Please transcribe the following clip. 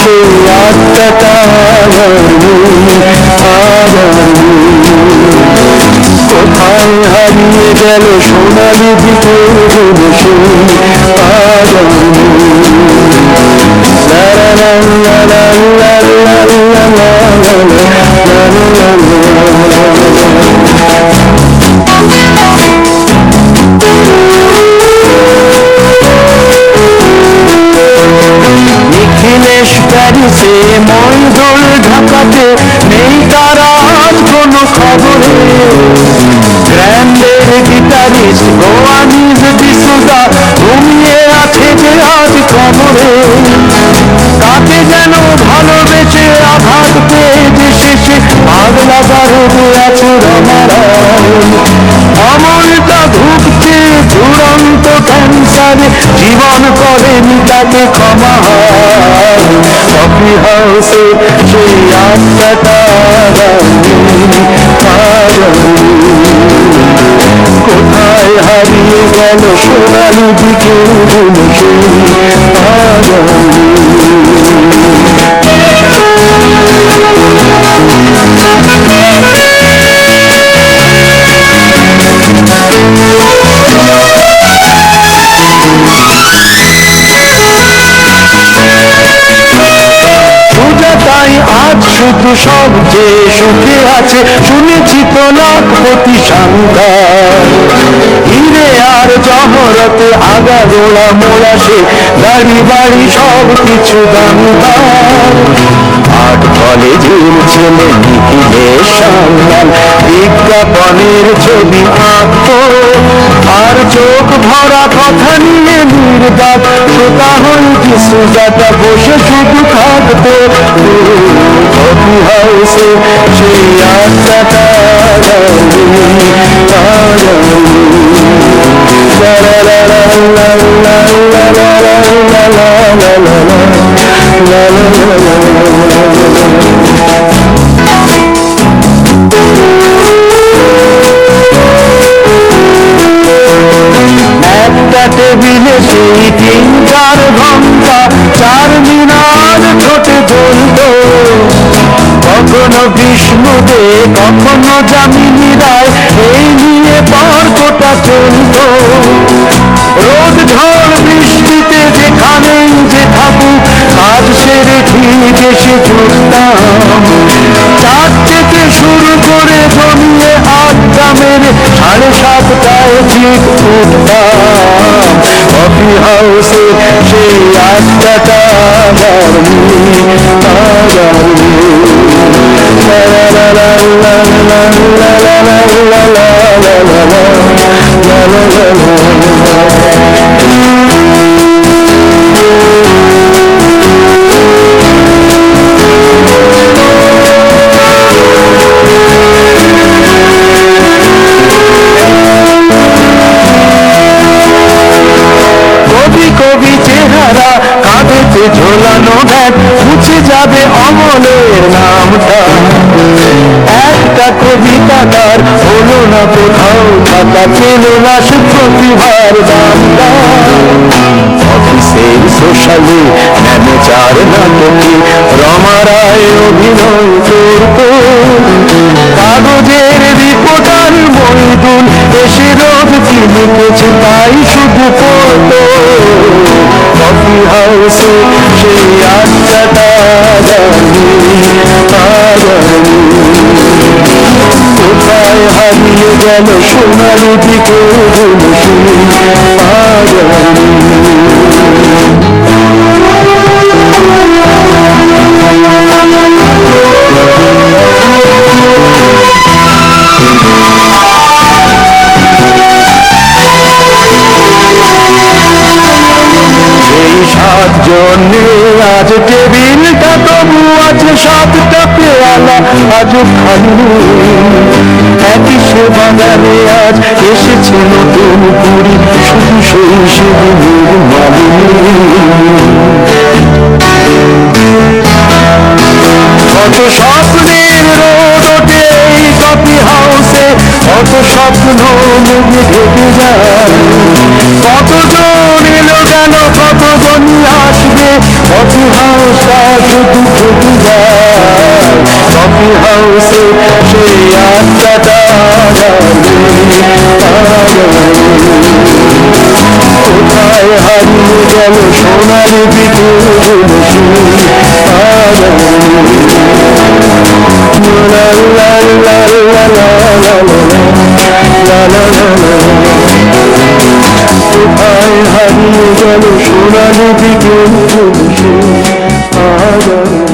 সেই আত্মাটা আমার কোথায় হারিয়ে গেল সোনালি দিকের বসে আগামী লা লা লা লা লা লা প্যারিসে মঙ্গল ঢাকাতে নেই তারা কোনো খবরে। গ্র্যান্ডের গিটারিস্ট গোয়ানিজ বিশুদা ঘুমিয়ে আছে যে আজ খবরে। কাকে যেন ভালোবেসে আঘাত পেয়ে যে শেষে পাগলা বারুদে আছে রমারায় অমলটা ভুগছে দুরন্ত ক্যান্সারে জীবন করেনি তাকে ক্ষমা কফি হাউসে সেই আত্মাটা কোথায় হারিয়ে গেল সোনালি দিকে আজ শুধু সব যে সুখে আছে, শুনেছি তো লাখপতি শান্তা হিরে আর জহরতে আগা গোড়া মোড়া সে গাড়ি বাড়ি সব কিছু দামদার। আট কলেজের ছেলে নিখিলেশ সান্যাল বিজ্ঞাপনের ছবি আঁকত। আর চোখ ভরা কথা নিয়ে নির্বাক শ্রোতা হয়ে ज़्यादा बोशे शुद्ध खाते कभी हाउसे चिया सदा একটা টেবিলে সেই দিন বিষ্ণুদে কখনো যামিনী রায়, এই নিয়ে পর্বটা চলত। রোদ ঝড় বৃষ্টিতে যেখানেই যে থাকুক, কাজ সেরে ঠিক এসে ছুটতাম। চার থেকে শুরু করে জমিয়ে আড্ডা মেরে সাড়ে সাতটায় ঠিক উঠতাম। কফি হাউসে সেই আড্ডাটা কবি কবি চেহারা কাঁধেতে ঝোলানো ব্যাগ, মুছে যাবে অমলের নামটা। একটা কবিতা তার হলো না কোথাও টাকা পেল না সে দামটা অফিসের সোশ্যালে নাটকে রমারায় অভিনয় করত। কাগজের রিপোর্টার মহিদুল এসে রোজ কি লিখেছে তাই সেই আত্মাটা জানি কোথায় হারিয়ে গেল সোনালি দিকে your আজ টেবিলটা তবু আছে সাতটা পেয়ালা, আজ খালি। একই সে আজ এসেছে নতুন শুধু কত স্বপ্নের রোদ ওঠে এই কফি হাউসে, কত স্বপ্ন মুখে ঢেকে যায়। কতজন এলো কত আশা শুধু থেকে যায় কফি হাউসে সেই আশাটা কোথায় হারিয়ে গেল বিদ্যুৎ Father.